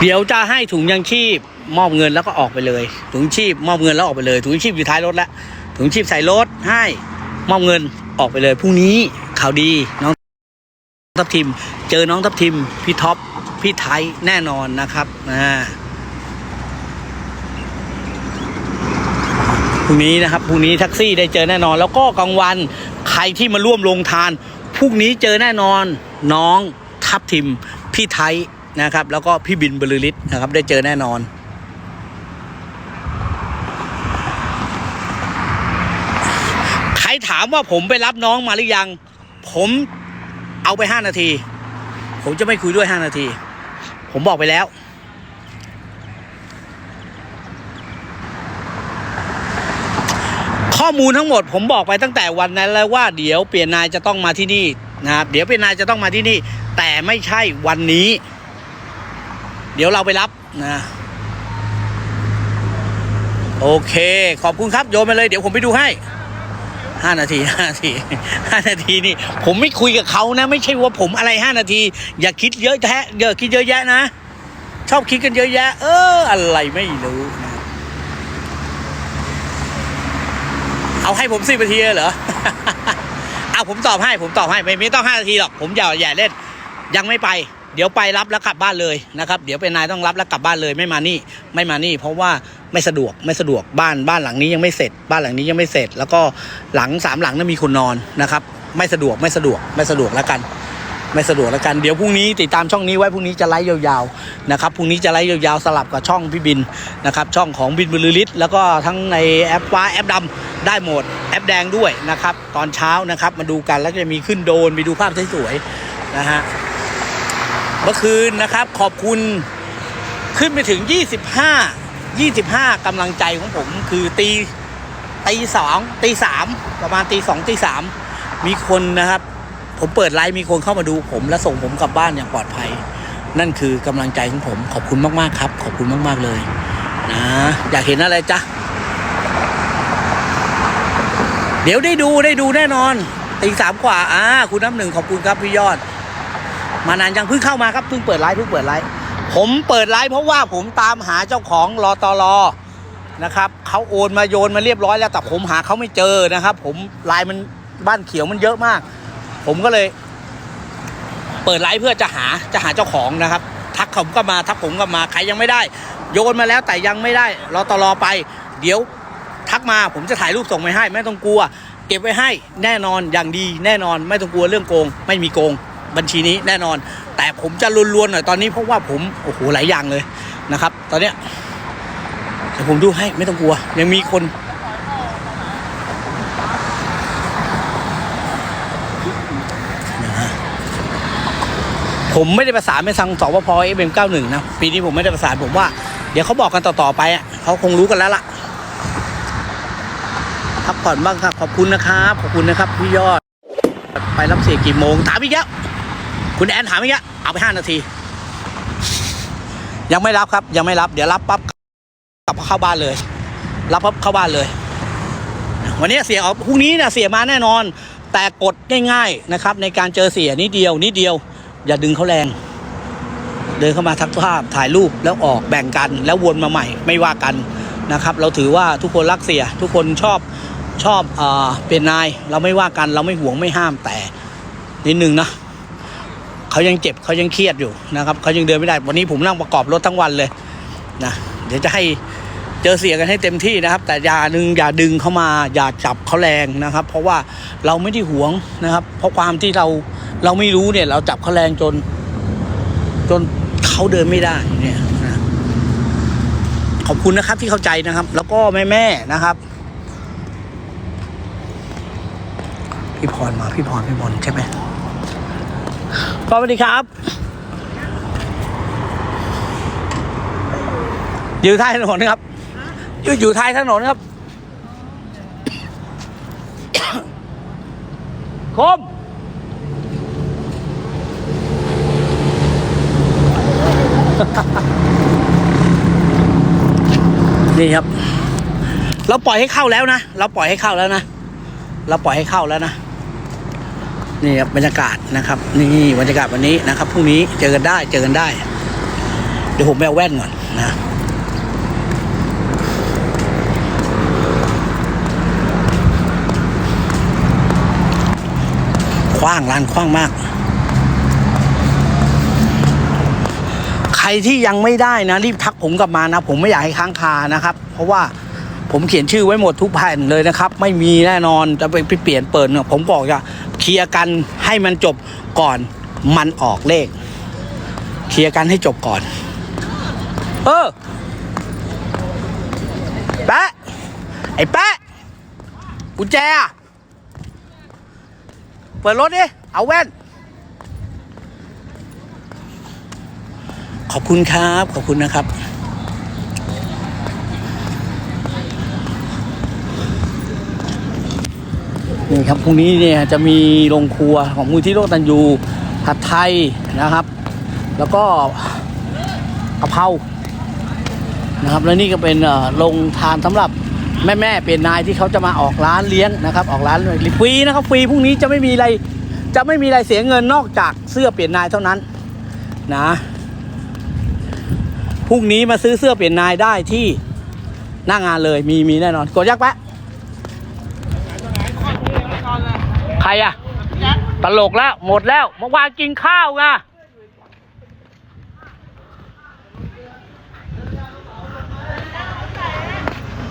เดี๋ยวจะให้ถุงยังชีพมอบเงินแล้วก็ออกไปเลย ถุงชีพมอบเงินแล้วออกไปเลย ถุงชีพอยู่ท้ายรถแล้วถุงชีพใส่รถให้มอบเงินออกไปเลยพรุ่งนี้ข่าวดีน้องทัพทิม เจอน้องทัพทิม พี่ท็อปพี่ไทยแน่นอนนะครับอ่าพรุ่งนี้นะครับพรุ่งนี้แท็กซี่ได้เจอแน่นอน แล้วก็กลางวันใครที่มาร่วมลงทานพรุ่งนี้เจอแน่นอนน้องทัพทิม พี่ไทย นะครับ แล้วก็พี่บินบรรลือฤทธิ์นะครับ ได้เจอแน่นอน ใครถามว่าผมไปรับน้องมาหรือยัง ผมเอาไปห้านาที ผมจะไม่คุยด้วยห้านาที ผมบอกไปแล้วข้อมูลทั้งหมดผมบอกไปตั้งแต่วันนั้นแล้วว่าเดี๋ยวเปลี่ยนนายจะต้องมาที่นี่นะครับเดี๋ยวเปลี่ยนนายจะต้องมาที่นี่ แต่ไม่ใช่วันนี้ เดี๋ยวเราไปรับนะโอเค ขอบคุณครับโยนมาเลยเดี๋ยวผมไปดูให้ห้านาทีห้านาทีห้านาทีนี่ ผมไม่คุยกับเขานะ ไม่ใช่ว่าผมอะไรห้านาที อย่าคิดเยอะแท้อย่าคิดเยอะแยะนะ ชอบคิดกันเยอะแยะ เออ อะไรไม่รู้นะเอาให้ผมสิบนาทีเลยเหรอเอาผมตอบให้ผมตอบให้ไม่ไม่ต้องห้านาทีหรอก ผมอย่าอย่าเล่น ยังไม่ไป เดี๋ยวไปรับแล้วกลับบ้านเลยนะครับ เดี๋ยวเป็นนายต้องรับแล้วกลับบ้านเลยไม่มานี่ไม่มานี่ เพราะว่าไม่สะดวกไม่สะดวกบ้านบ้านหลังนี้ยังไม่เสร็จ บ้านหลังนี้ยังไม่เสร็จ แล้วก็หลังสามหลังนั้นมีคนนอนนะครับไม่สะดวกไม่สะดวกไม่สะดวกแล้วกัน ไม่สะดวกแล้วกันเดี๋ยวพรุ่งนี้ติดตามช่องนี้ไว้พรุ่งนี้จะไลฟ์ยาวๆนะครับพรุ่งนี้จะไลฟ์ยาวๆสลับกับช่องพี่บินนะครับช่องของบินบรรลือฤทธิ์แล้วก็ทั้งในแอปฟ้าแอปดำได้หมดแอปแดงด้วยนะครับตอนเช้านะครับมาดูกันแล้วจะมีขึ้นโดนไปดูภาพสวยๆนะฮะ มื่อคืนนะครับ ขอบคุณขึ้นไปถึง 25 25กำลังใจของผมคือตีตีสองตีสามประมาณตีสองตีสามมีคนนะครับ ผมเปิดไลฟ์มีคนเข้ามาดูผม และส่งผมกลับบ้านอย่างปลอดภัย นั่นคือกำลังใจของผม ขอบคุณมากๆครับ ขอบคุณมากๆเลยนะอยากเห็นอะไรจ๊ะ เดี๋ยวได้ดูได้ดูแน่นอนตีสามกว่าอ่าคุณน้ำหนึ่งขอบคุณครับพี่ยอด มานานยังเพิ่งเข้ามาครับเพิ่งเปิดไลฟ์เพิ่งเปิดไลฟ์ผมเปิดไลฟ์เพราะว่าผมตามหาเจ้าของรอตอรอนะครับเขาโอนมาโยนมาเรียบร้อยแล้วแต่ผมหาเขาไม่เจอนะครับ ผมไลน์มันบ้านเขียวมันเยอะมาก ผมก็เลย เปิดไลฟ์เพื่อจะหาจะหาเจ้าของนะครับ ทักผมก็มาทักผมก็มาใครยังไม่ได้ โยนมาแล้วแต่ยังไม่ได้รอตอรอไป เดี๋ยวทักมาผมจะถ่ายรูปส่งไปให้ ไม่ต้องกลัว เก็บไว้ให้แน่นอนอย่างดีแน่นอนไม่ต้องกลัวเรื่องโกง ไม่มีโกง บัญชีนี้แน่นอน แต่ผมจะลวนๆหน่อยตอนนี้เพราะว่าผมโอ้โหหลายอย่างเลยนะครับ ตอนเนี้ยเดี๋ยวผมดูให้ไม่ต้องกลัว ยังมีคนผมไม่ได้ประสานไปทางสปพเอฟเอ็มเก้าหนึ่งนะ ปีนี้ผมไม่ได้ประสานผมว่า เดี๋ยวเขาบอกกันต่อ ๆ ไปอะเขาคงรู้กันแล้วล่ะพักผ่อนบ้างครับ ขอบคุณนะครับ ขอบคุณนะครับ พี่ยอด ไปรับเสียกี่โมงถามอีกแล้ว คุณแอนถามอีกแล้เอาไปห้านาที ยังไม่รับครับ ยังไม่รับ เดี๋ยวรับปั๊บกลับเข้าบ้านเลย รับปั๊บเข้าบ้านเลย วันนี้เสียออกพรุ่งนี้เนี่ยเสียมาแน่นอน แต่กดง่ายๆนะครับ ในการเจอเสียนิดเดียวนิดเดียว อย่าดึงเขาแรง เดินเข้ามาทักภาพถ่ายรูปแล้วออกแบ่งกันแล้ววนมาใหม่ ไม่ว่ากันนะครับ เราถือว่าทุกคนรักเสีย ทุกคนชอบชอบเออเป็นนาย เราไม่ว่ากันเราไม่ห่วงไม่ห้ามแต่นิดนึงนะ เขายังเจ็บเขายังเครียดอยู่นะครับเขายังเดินไม่ได้ วันนี้ผมนั่งประกอบรถทั้งวันเลยนะเดี๋ยวจะให้เจอเสียกันให้เต็มที่นะครับ แต่อย่าดึงอย่าดึงเข้ามาอย่าจับเขาแรงนะครับ เพราะว่าเราไม่ได้หวงนะครับ เพราะความที่เราเราไม่รู้เนี่ย เราจับเขาแรงจน จนเขาเดินไม่ได้เนี่ยนะขอบคุณนะครับที่เข้าใจนะครับ แล้วก็แม่แม่ๆนะครับพี่พรมาพี่พรพี่บอลใช่ไหม สวัสดีครับอยู่ท้ายถนนครับ อยู่อยู่ท้ายถนนครับ คม นี่ครับ เราปล่อยให้เข้าแล้วนะ เราปล่อยให้เข้าแล้วนะ เราปล่อยให้เข้าแล้วนะ นี่ครับบรรยากาศนะครับ นี่บรรยากาศวันนี้นะครับพรุ่งนี้เจอกันได้เจอกันได้ เดี๋ยวผมไปเอาแว่นก่อนนะคว้างร้านคว้างมาก ใครที่ยังไม่ได้นะ รีบทักผมกลับมานะ ผมไม่อยากให้ค้างคานะครับ เพราะว่าผมเขียนชื่อไว้หมดทุกแผ่นเลยนะครับ ไม่มีแน่นอนจะไปเปลี่ยนเปิดเนี่ยผมบอกจะ เคลียร์กันให้มันจบก่อนมันออกเลข เคลียร์กันให้จบก่อน เออแปะไอ้แปะกุญแจเปิดรถดิ เอาแว่น ขอบคุณครับ ขอบคุณนะครับ นี่ครับพรุ่งนี้เนี่ยจะมีโรงครัวของมูลที่โลกตันยูผัดไทยนะครับ แล้วก็กะเพรานะครับ แล้วนี่ก็เป็นโรงทานสำหรับแม่แม่เป็นนายที่เขาจะมาออกร้านเลี้ยงนะครับ ออกร้านฟรีนะครับฟรีพรุ่งนี้จะไม่มีอะไรจะไม่มีอะไรเสียเงินนอกจากเสื้อเปลี่ยนนายเท่านั้นนะพรุ่งนี้มาซื้อเสื้อเปลี่ยนนายได้ที่หน้างานเลยมีมีแน่นอนกดยักแปะ ใครอะตลกแล้ว หมดแล้วเมื่อวานกินข้าวไง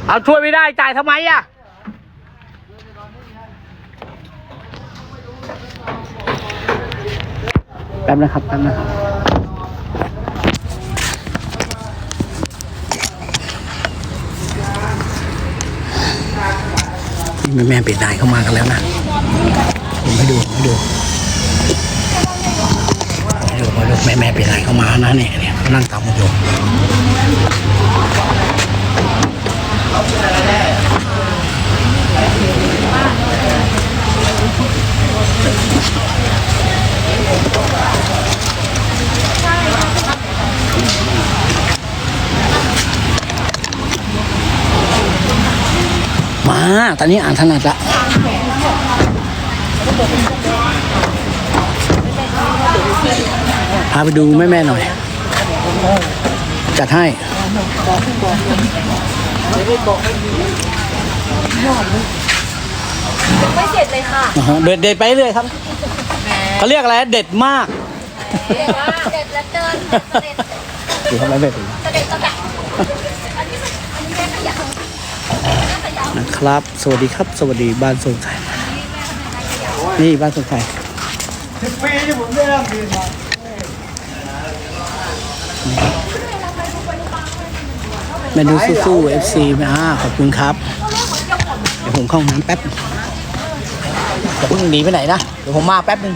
เอาช่วยไม่ได้จ่ายทำไมอะแป๊บนะครับแป๊บนะครับนี่แม่แม่เปลี่ยนนายเข้ามากันแล้วนะ ผมให้ดูให้ดูให้ดูให้ดูแม่แม่เปลี่ยนนายเข้ามานะเนี่ยเนี่ยเขานั่งตามผมอยู่มา ตอนนี้อ่านถนัดละ พาไปดูแม่แม่ๆหน่อย จัดให้ไม่เสร็จเลยค่ะอ่าฮะเด็ดเด็ดไปเรื่อยครับเขาเรียกอะไรเด็ดมาก เด็ดมากเด็ดแล้วเกินเด็ดดูทำไมไม่ถึงเด็ดตะแบะอันนี้อันนี้แม่ขยะนะครับ สวัสดีครับ สวัสดีบ้านทรงไทย นี่บ้านทรงไทยเมนูสู้ๆ FC นะขอบคุณครับ เดี๋ยวผมเข้าห้องน้ำแป๊บอย่าเพิ่งหนีไปไหนนะ เดี๋ยวผมมาแป๊บนึง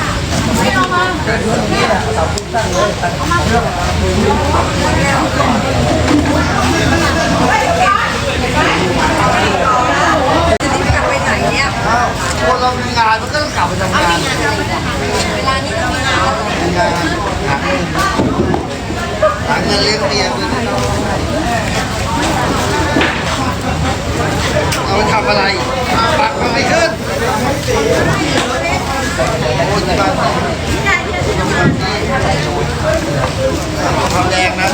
คนเรามีงานมันก็ต้องกลับไปทำงานเวลานี้เรามีงานมีงานหาเงินหาเงินเลี้ยงเมียเงินเอาไปทำอะไรปักอะไรขึ้น โอ้ยที่บ้านทำแดงนะ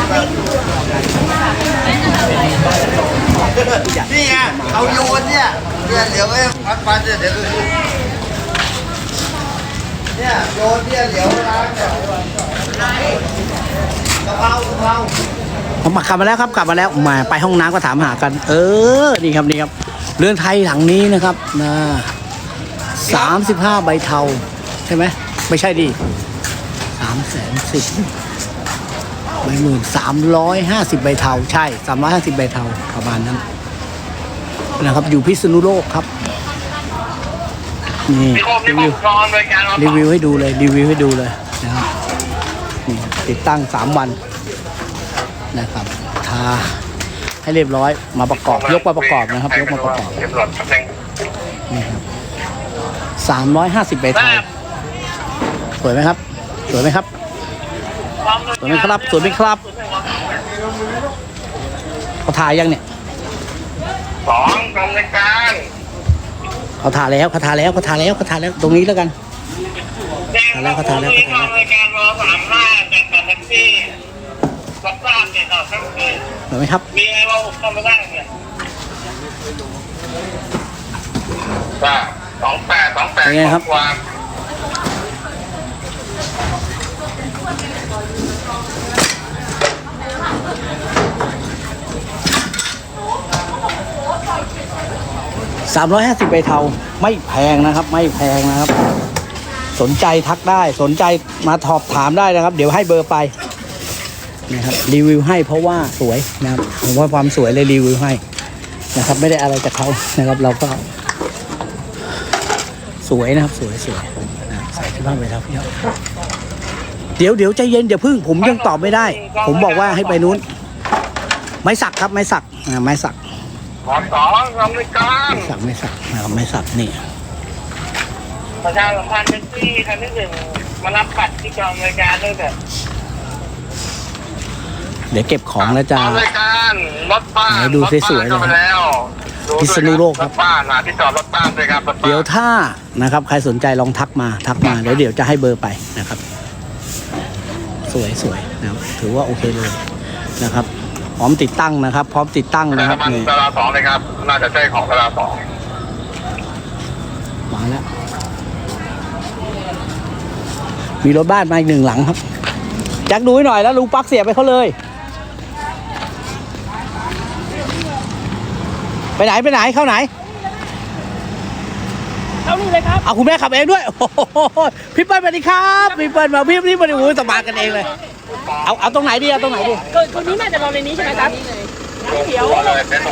นี่ไงเอาโยนเนี่ยเนี่ยเหลียวไว้พักปันเนี่ยเดี๋ยวดูเนี่ยโยนเนี่ยเหลียวล้างเนี่ยกะเพรากะเพราผมกลับมาแล้วครับกลับมาแล้วมาไปห้องน้ำก็ถามหากัน เออนี่ครับนี่ครับเรือนไทยหลังนี้นะครับนะ สามสิบห้าใบเทาใช่ไหมไม่ใช่ดิสามแสนสิบใบหมื่นสามร้อยห้าสิบใบเทาใช่สามร้อยห้าสิบใบเทาประมาณนั้นนะครับ อยู่พิษณุโลกครับนี่รีวิวรีวิวให้ดูเลยรีวิวให้ดูเลยนะครับติดตั้งสามวันนะครับทาให้เรียบร้อยมาประกอบยกมาประกอบนะครับ ยกมาประกอบเก็บหลอดตำแหน่งนี่ครับ สามร้อยห้าสิบใบเทาสวยไหมครับ สวยไหมครับ สวยไหมครับ สวยไหมครับเขาทายังเนี่ยสองกำลังการเขาทาแล้วเขาทาแล้วเขาทาแล้วเขาทาแล้วตรงนี้แล้วกันแจ้งแล้วเขาทานแล้วที่ทำรายการรอสามห้าจากการแท็กซี่รับทราบเนี่ยเราทั้งคืนสวยไหมครับมีอะไรว่าผมทำไม่ได้เนี่ยจ้า สองแปดสองแปดเป็นไงครับวาง350ใบเทาไม่แพงนะครับ ไม่แพงนะครับ สนใจทักได้สนใจมาสอบถามได้นะครับ เดี๋ยวให้เบอร์ไปนะครับรีวิวให้เพราะว่าสวยนะครับผมว่าความสวยเลยรีวิวให้นะครับ ไม่ได้อะไรจากเขานะครับ เราก็ สวยนะครับสวยสวยนะครับใส่ที่บ้านไปแล้วพี่ครับเดี๋ยวเดี๋ยวใจเย็นอย่าพึ่งผมยังตอบไม่ได้ ผมบอกว่าให้ไปนู้น ไม้สักครับไม้สักอ่าไม้สักขอสองกำลังการสักไม่สักนะครับไม่สักนี่ประชาสัมพันธ์แท็กซี่คันที่หนึ่งมารับบัตรที่กองรายการด้วยเถอะเดี๋ยวเก็บของแล้วจะกองรายการรถบ้านไหนดูสวยๆรถบ้านเลยเข้าไปแล้วดู พิษณุโลกครับรถบ้านหาที่จอดรถบ้านด้วยครับรถบ้าน เดี๋ยวถ้านะครับ ใครสนใจลองทักมาทักมาแล้วเดี๋ยวจะให้เบอร์ไปนะครับ สวยสวยนะครับถือว่าโอเคเลยนะครับ พร้อมติดตั้งนะครับ พร้อมติดตั้งแต่นะครับน้ำมันนี่ตลาดสองเลยครับ น่าจะใช่ของตลาดสองมาแล้ว มีรถบ้านมาอีกหนึ่งหลังครับแจ็คดูให้หน่อยแล้วลุงปลั๊กเสียบไปเขาเลย ไปไหนไปไหนเข้าไหน เข้านี่เลยครับเอาคุณแม่ขับเองด้วยโอ้โหพี่เปิ้ลสวัสดีครับพี่เปิ้ลมาพี่พี่มาดูสบายกันเองเลย เอาเอาตรงไหนดีเอาตรงไหนดีคนคนนี้น่าจะรอในนี้ใช่ไหมครับเดี๋ยว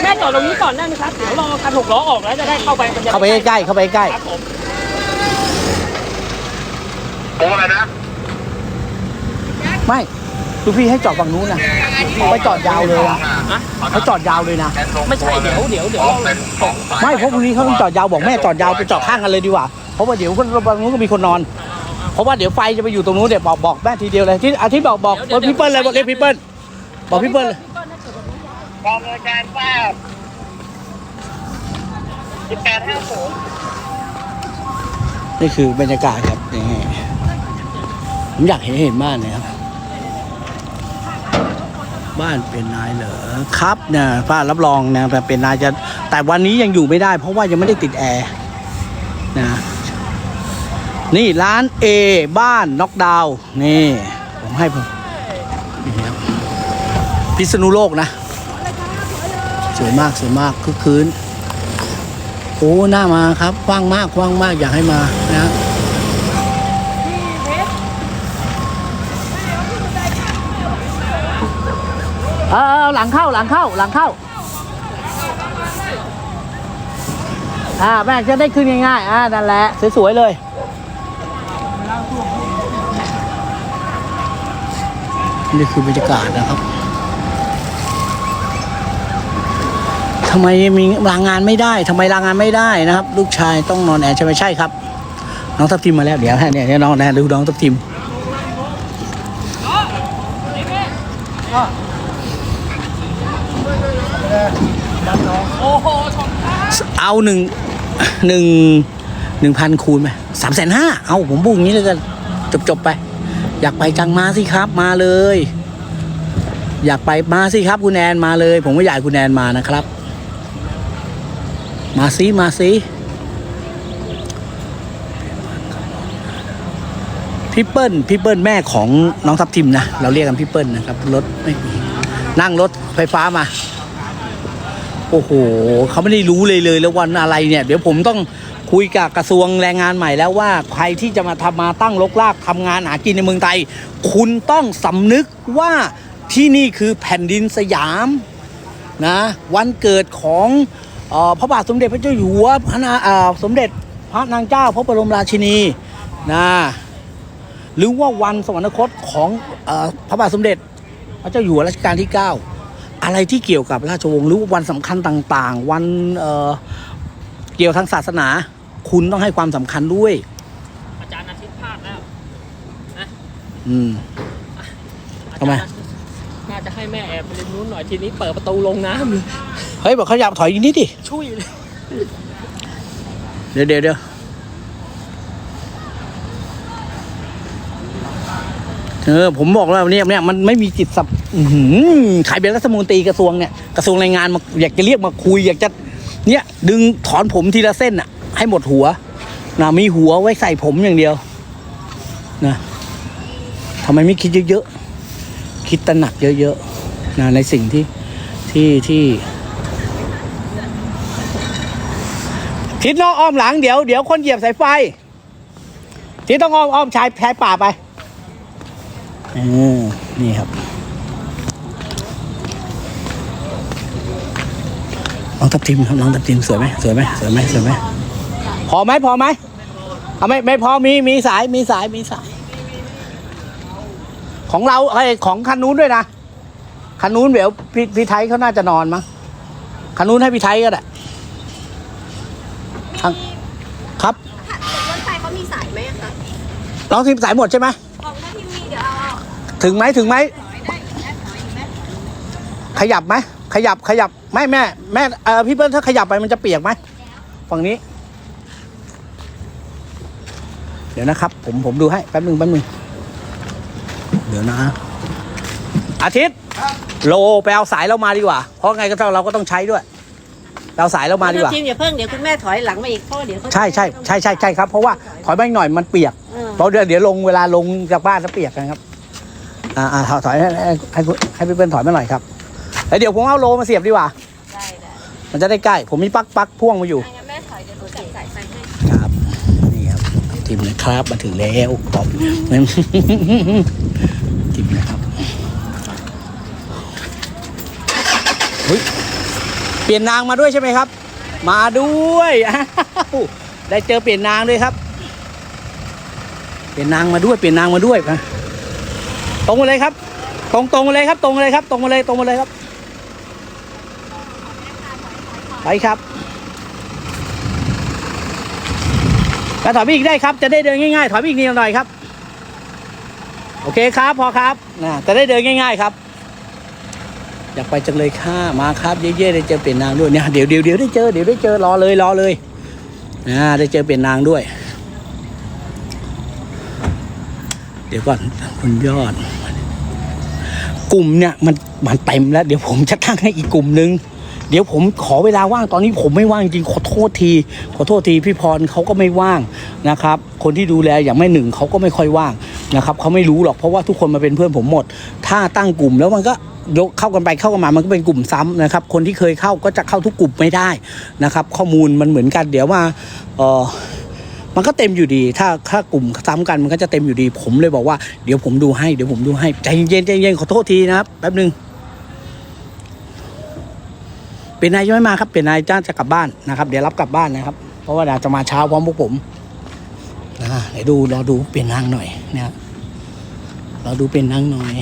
แม่จอดตรงนี้ก่อนได้ไหมครับเดี๋ยวรอคันหกล้อออกแล้วจะได้เข้าไปมันจะเข้าไปใกล้ๆเข้าไปใกล้ครับผมโอ้อะไรนะไม่ ดูพี่ให้จอดฝั่งนู้นนะไปจอดยาวเลยนะเขาจอดยาวเลยนะ ไม่ใช่เดี๋ยวเดี๋ยวเดี๋ยวเป็นของสายไม่เพราะพรุ่งนี้เขาต้องจอดยาวบอกแม่จอดยาวไปจอดข้างกันเลยดีกว่าเพราะว่าเดี๋ยวคนฝั่งนู้นก็มีคนนอน เพราะว่าเดี๋ยวไฟจะไปอยู่ตรงนู้นเดี๋ยวบอกบอกแม่ทีเดียวเลยที่อาทิตย์บอกบอกบอกพี่เปิ้ลเลยบอกเรียกพี่เปิ้ลบอกพี่เปิ้ลเลยกองรายการทราบสิบแปดห้าศูนย์นี่คือบรรยากาศครับนี่ผมอยากเห็นเห็นบ้านเลยครับ บ้านเป็นนายเหรอครับเนี่ยป้ารับรองนะแต่เป็นนายจะแต่วันนี้ยังอยู่ไม่ได้ เพราะว่ายังไม่ได้ติดแอร์นะนี่ร้าน A บ้านน็อกดาวนี่ ผมให้ผมพิษณุโลกนะ สวยมากสวยมากคึกคืนโอ้หน้ามาครับว่างมากว่างมากอยากให้มานะ ออเอาหลังเข้าหลังเข้าหลังเข้า อ่าแม่จะได้ขึ้นง่ายๆอ่านั่นแหละสวยๆเลยนี่คือบรรยากาศนะครับทำไมมีลางงานไม่ได้ทำไมลางงานไม่ได้นะครับ ลูกชายต้องนอนแอร์ใช่ไหมใช่ครับ น้องทับทิมมาแล้วเดี๋ยวให้เนี่ยน้องแนะดูน้องทับทิม เอาหนึ่งหนึ่งหนึ่งพันคูณไหมสามแสนห้าเอาผมบุกงนี้เลยกันจบจบไป อยากไปจังมาสิครับมาเลย อยากไปมาสิครับคุณแอนมาเลย ผมก็อยากให้คุณแอนมานะครับ มาซิมาซิพี่เปิ้ลพี่เปิ้ลแม่ของน้องทับทิมนะ เราเรียกกันพี่เปิ้ลนะครับรถไม่มีนั่งรถไฟฟ้ามา อ้โหเขาไม่ได้รู้เลยเลยแล้ววันอะไรเนี่ย เดี๋ยวผมต้องคุยกับกระทรวงแรงงานใหม่แล้วว่าใครที่จะมาทำมาตั้งลกลากทำงานหากินในเมืองไทย คุณต้องสำนึกว่าที่นี่คือแผ่นดินสยามนะวันเกิดของออพระบาทสมเด็จพระเจ้าอยู่หัวพระนาสมเด็จพระนางเจ้าพระบรมราชินีนะหรือว่าวันสวรรคตของออพระบาทสมเด็จพระเจ้าอยู่หัวรัชกาลที่ 9 อะไรที่เกี่ยวกับราชวงศ์หรือว่าวันสำคัญต่างๆ วันเอ่อเกี่ยวทางศาสนา คุณต้องให้ความสำคัญด้วย อาจารย์อาทิตย์พลาดแล้วอืมทำไมน่าจะให้แม่แอบไปริมนู้นหน่อยทีนี้เปิดประตูลงน้ำเลยเฮ้ยบอกขยับถอยอีกนิดดิช่วยเลยเดี๋ยวเดี๋ยวเดี๋ยวเออผมบอกแล้วเนี่ยเนี่ยมันไม่มีจิตสับอื้อหือ ใครเป็นรัฐมนตรีกระทรวงเนี่ยกระทรวงแรงงานมาอยากจะเรียกมาคุย อยากจะเนี่ย ดึงถอนผมทีละเส้นอะให้หมดหัวนะมีหัวไว้ใส่ผมอย่างเดียวนะทำไมไม่คิดเยอะๆคิดตระหนักเยอะๆนะในสิ่งที่ที่ที่ทิศนอกอ้อมหลังเดี๋ยวเดี๋ยวคนเหยียบสายไฟทิศต้องอ้อมอ้อมชายชายป่าไปออนี่ครับ ทับทิมครับน้องทับทิมสวยไหมสวยไหมสวยไหมสวยไหมพอไหมพอไหมเอาไม่ไม่พอมีมีสายมีสายมีสาย ของเราไอ้ของคันนู้นด้วยนะคันนู้นเดี๋ยวพี่พี่ไทยเขาน่าจะนอนมั้งคันนู้นให้พี่ไทยก็ได้ครับครับรถไฟเขามีสายไหมอะคะน้องทีมสายหมดใช่ไหมของถ้าพี่มีเดี๋ยวเอาถึงไหมถึงไหม ขยับไหมขยับขยับไม่แม่แม่เออพี่เปิ้ลถ้าขยับไปมันจะเปียกไหมฝั่งนี้ เดี๋ยวนะครับ ผมผมดูให้แป๊บนึงแป๊บนึงเดี๋ยวนะ อาทิตย์โลไปเอาสายเรามาดีกว่า เพราะไงก็ต้องเราก็ต้องใช้ด้วยไปเอาสายเรามาดีกว่าทีมอย่าเพิ่งเดี๋ยวคุณแม่ถอยหลังมาอีกเพราะว่าเดี๋ยวเขาใช่ใช่ใช่ใช่ใช่ครับเพราะว่าถอยไปหน่อยมันเปียกเออเพราะเดี๋ยวเดี๋ยวลงเวลาลงจากบ้านจะเปียกนะครับ อ่าอ่าถอยถอยให้ให้ให้คุณให้พี่เปิ้ลถอยมาหน่อยครับ แล้วเดี๋ยวผมเอาโลมาเสียบดีกว่า ได้ได้มันจะได้ใกล้ ผมมีปลั๊กปลั๊กพ่วงมาอยู่ งั้นแม่ถอยเดี๋ยวหนูจับสายไฟให้ครับ นี่ครับทีมนะครับมาถึงแล้วขอบทีมนะครับเฮ้ยเปลี่ยนนางมาด้วยใช่ไหมครับ มาด้วยอ้าวได้เจอเปลี่ยนนางด้วยครับ เปลี่ยนนางมาด้วยเปลี่ยนนางมาด้วยมาตรงมาเลยครับ ตรงตรงมาเลยครับ ตรงมาเลยครับ ตรงมาเลยตรงมาเลยครับ ไปครับแล้วถอยไปอีกได้ครับ จะได้เดินง่ายๆ ถอยไปอีกนิดหน่อยครับ โอเคครับ พอครับนะจะได้เดินง่าย ๆ ครับ อยากไปจังเลยค่ะมาครับเย่ๆได้เจอเปลี่ยนนางด้วยเนี่ยเดี๋ยวเดี๋ยวเดี๋ยวได้เจอเดี๋ยวได้เจอรอเลยรอเลยนะได้เจอเปลี่ยนนางด้วย เดี๋ยวก่อนคุณยอด กลุ่มเนี่ยมันมันเต็มแล้ว เดี๋ยวผมจะตั้งให้อีกกลุ่มนึง เดี๋ยวผมขอเวลาว่างตอนนี้ผมไม่ว่างจริงขอโทษที ขอโทษทีพี่พรเขาก็ไม่ว่างนะครับ คนที่ดูแลอย่างแม่หนึ่งเขาก็ไม่ค่อยว่างนะครับเขาไม่รู้หรอกเพราะว่าทุกคนมาเป็นเพื่อนผมหมด ถ้าตั้งกลุ่มแล้วมันก็ยกเข้ากันไปเข้ากันมามันก็เป็นกลุ่มซ้ำนะครับ คนที่เคยเข้าก็จะเข้าทุกกลุ่มไม่ได้นะครับ ข้อมูลมันเหมือนกันเดี๋ยวว่าเออมันก็เต็มอยู่ดี ถ้าถ้ากลุ่มซ้ำกันมันก็จะเต็มอยู่ดี ผมเลยบอกว่าเดี๋ยวผมดูให้เดี๋ยวผมดูให้ใจเย็นใจเย็นขอโทษทีนะครับแป๊บนึง เป็นนายยังไม่มาครับเป็นนายจ้างจะกลับบ้านนะครับ เดี๋ยวรับกลับบ้านนะครับ เพราะว่าอาจจะมาเช้าพร้อมพวกผมนะเดี๋ยวดูรอดูเปลี่ยนนางหน่อยเนะครับรอดูเป็นนางหน่อย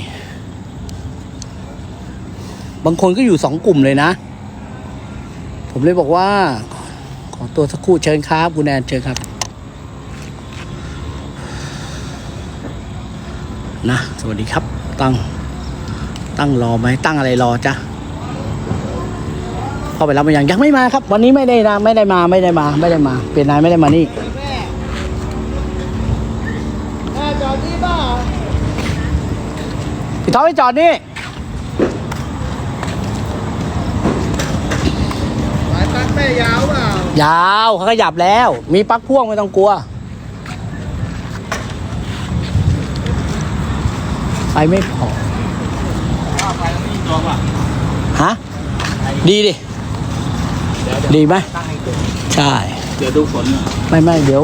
บางคนก็อยู่สองกลุ่มเลยนะ ผมเลยบอกว่า ขอตัวสักครู่เชิญครับคุณแอนเชิญครับนะสวัสดีครับตั้งตั้งรอไหมตั้งอะไรรอจ๊ะ เข้าไปรับมาอย่างยังไม่มาครับ วันนี้ไม่ได้นะไม่ได้มาไม่ได้มาไม่ได้มา เป็นนายไม่ได้มานี่แม่จอดนี่เปล่าพี่ท็อปไปจอดนี่สายตักแม่ยาวเปล่ายาวเขาขยับแล้ว มีปลั๊กพ่วงไม่ต้องกลัวไปไม่พอฮะดีดิ ดีไหมใช่ เดี๋ยวดูฝนไม่ไม่เดี๋ยว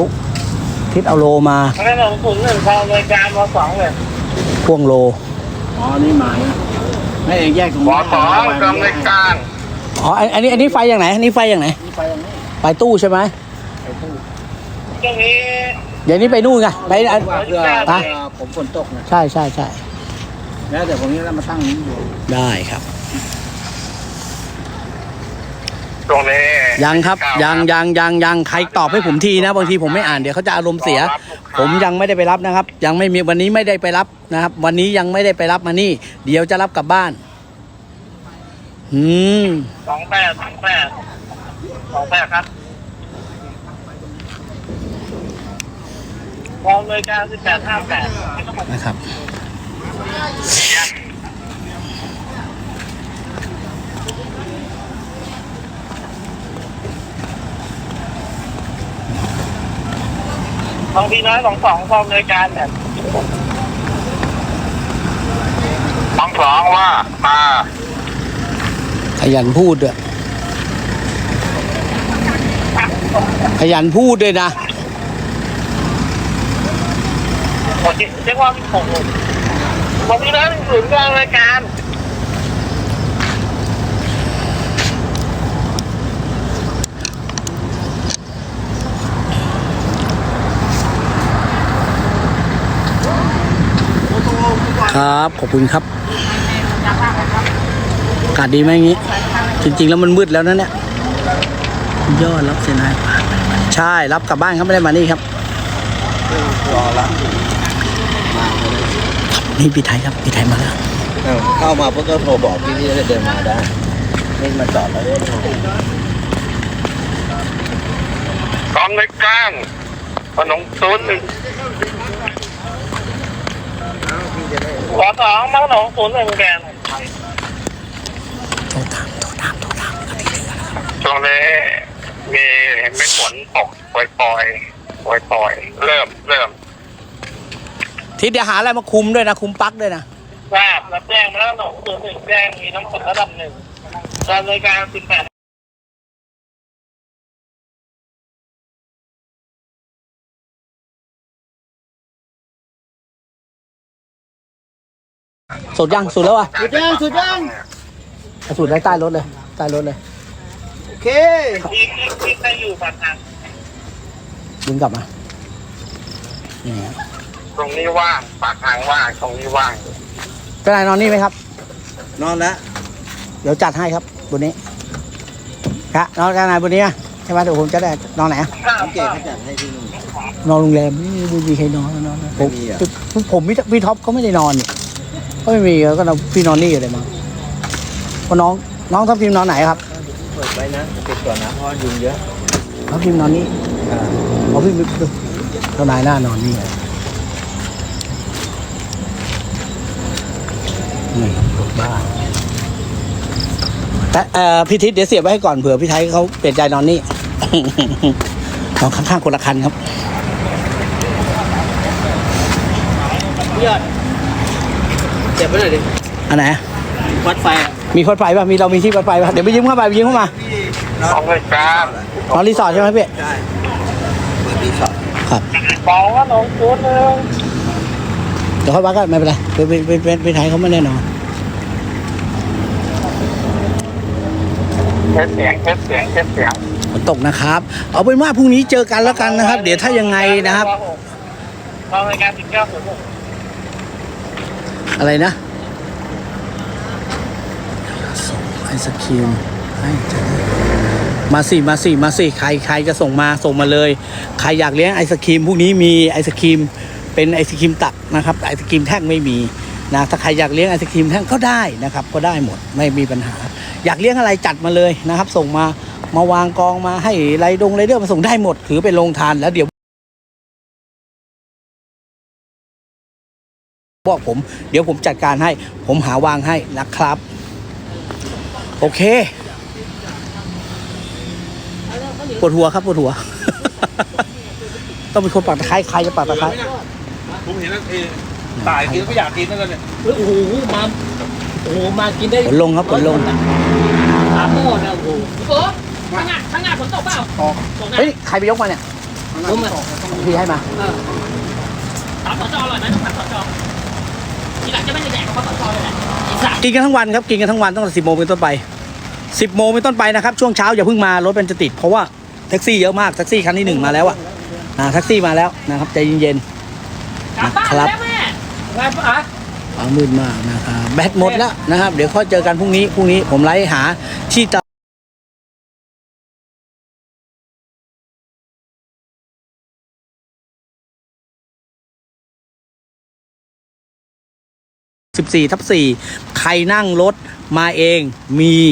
ทิศเอาโลมาเพราะฉะนั้นผมหนึ่งกองรายการมสองเลยพ่วงโลอ๋อนี่หมายไม่เองแยกตรงมสองกองรายการอ๋ออันอันนี้อันนี้ไฟอย่างไหนอันนี้ไฟอย่างไหนนี่ไปอย่างนี้ไฟตู้ใช่ไหมไปตู้ช่วงนี้เดี๋ยวนี้ไปนู่นไงไปอะว่าเพื่อฮะเพื่อผมฝนตกนะใช่ใช่ใช่แล้วเดี๋ยวผมจะมาตั้งนี้อยู่ได้ครับ ตรงนี้ยังครับยังยังยังยังใครตอบให้ผมทีนะ บางทีผมไม่อ่านเดี๋ยวเขาจะอารมณ์เสีย ผมยังไม่ได้ไปรับนะครับ ยังไม่มีวันนี้ไม่ได้ไปรับนะครับ วันนี้ยังไม่ได้ไปรับมานี่ เดี๋ยวจะรับกลับบ้านอืมสองแปดสองแปดสองแปดครับกองเลยการสิบแปดห้าแปดนะครับ บางทีน้อยสองสองกองเลยการเนี่ยสองสองว่ามาขยันพูดด้วยขยันพูดด้วยนะหมดที่เรียกว่าผมบางทีน้อยถึงกองเลยการ ครับ ขอบคุณครับอากาศดีไหมอย่างงี้ จริง ๆ แล้วมันมืดแล้วนะเนี่ยยอดรับเซนายใช่รับกลับบ้านเขาไม่ได้มานี่ครับรอละนี่พี่ไทยครับพี่ไทยมาแล้วเออเข้ามาเพื่อก็โทรบอกพี่ที่จะเดินมาได้ไม่มาจอดแล้วได้โทรกองเลยการขนมศูนย์หนึ่ง ขอสองมาขนมศูนย์หนึ่งแกนโทรตามโทรตามโทรตามครับพี่ไทยมาแล้วครับช่วงนี้มีเห็นเป็นฝนตกปล่อยปล่อยปล่อยปล่อยๆเริ่มเริ่มทิศเดี๋ยวหาอะไรมาคุมด้วยนะคุมปลั๊กด้วยนะทราบรับแจ้งมาแล้วหนองศูนย์หนึ่งแจ้งมีน้ำฝนระดับหนึ่งการบริการสิบแปด สุดยังสุดแล้วอะสุดยังสุดยังเอาสุดไว้ใต้รถเลยใต้รถเลย โอเคที่ที่ที่ได้อยู่ปากทางดึงกลับมานี่ครับตรงนี้ว่างปากทางว่างตรงนี้ว่างเป็นไรนอนนี่ไหมครับ นอนแล้วเดี๋ยวจัดให้ครับบนนี้ครับนอนกันไหนบนนี้อะใช่ไหมเดี๋ยวผมจะได้นอนไหนอะน้องเก๋เขาจัดให้ที่นู่นนอนโรงแรมไม่ไม่มีใครนอนนอนผมไม่มีเหรอผมผมพี่พี่ท็อปเขาไม่ได้นอนนี่ ก็ไม่มีก็นอนพี่นอนนี่อยู่เลยมั้งเพราะน้องน้องทัพทีมนอนไหนครับเปิดไว้นะปิดก่อนนะเพราะยุงเยอะทัพทีมนอนนี่อ่าเอาพี่เจ้านายหน้านอนนี่นี่รถบ้านแต่เอ่อพี่ทิศเดี๋ยวเสียบไว้ให้ก่อนเผื่อพี่ไทยเขาเปลี่ยนใจนอนนี่ นอนข้างๆคนละคันครับยอด เจ็บไปหน่อยดิอันไหนวัดไฟอะมีวัดไฟป่ะมีเรามีที่วัดไฟป่ะเดี๋ยวไปยืมเข้าไปไปยืมเข้ามากองเลยการนอนรีสอร์ทใช่ไหมพี่ใช่เปิดที่ช็อตครับสองขนมศูนย์หนึ่งเดี๋ยวค่อยว่ากันไม่เป็นไรไปไปไปไปไปไทยเขาไม่แน่นอนเทสเสียงเทสเสียงเทสเสียงฝนตกนะครับ เอาเป็นว่าพรุ่งนี้เจอกันแล้วกันนะครับ เดี๋ยวถ้ายังไงนะครับกองรายการสิบเก้าศูนย์หก อะไรนะส่งไอศครีมให้เธอมาสิมาสิมาสิใครใครจะส่งมาส่งมาเลย ใครอยากเลี้ยงไอศครีมพวกนี้มีไอศครีมเป็นไอศครีมตักนะครับไอศครีมแท่งไม่มีนะถ้าใครอยากเลี้ยงไอศครีมแท่งก็ได้นะครับ ก็ได้หมดไม่มีปัญหา อยากเลี้ยงอะไรจัดมาเลยนะครับ ส่งมามาวางกองมาให้ไรดงไรเดอร์มาส่งได้หมดถือเป็นโรงทานแล้วเดี๋ยว บอกผมเดี๋ยวผมจัดการให้ ผมหาวางให้นะครับ โอเคปวดหัวครับปวดหัว ต้องเป็นคนปักตะไคร้ใครจะปักตะไคร้ผมเห็นแล้วเอตายกินก็อยากกินนั่นแหละเนี่ยโอ้โหมาโอ้โหมากินได้ผลลงครับผลลงสามหม้อนะโอ้โหพี่โก้ข้างหน้าข้างหน้าฝนตกเปล่าตกนะเฮ้ยใครไปยกมาเนี่ยผมอะพี่ให้มาถามสจอร่อยไหมต้องถามสจที กินกันทั้งวันครับกินกันทั้งวันตั้งแต่สิบโมงเป็นต้นไปสิบโมงเป็นต้นไปนะครับช่วงเช้าอย่าเพิ่งมารถเป็นจะติดเพราะว่าแท็กซี่เยอะมากแท็กซี่คันที่หนึ่งมาแล้วอะนะแท็กซี่มาแล้วนะครับใจเย็นๆนะครับแล้มื่มดมากนะครับแบตหมดแล้วนะครับเดี๋ยวค่อยเจอกันพรุ่งนี้พรุ่งนี้ผมไล่หาที่ต 64ทับ4ใครนั่งรถมาเองมี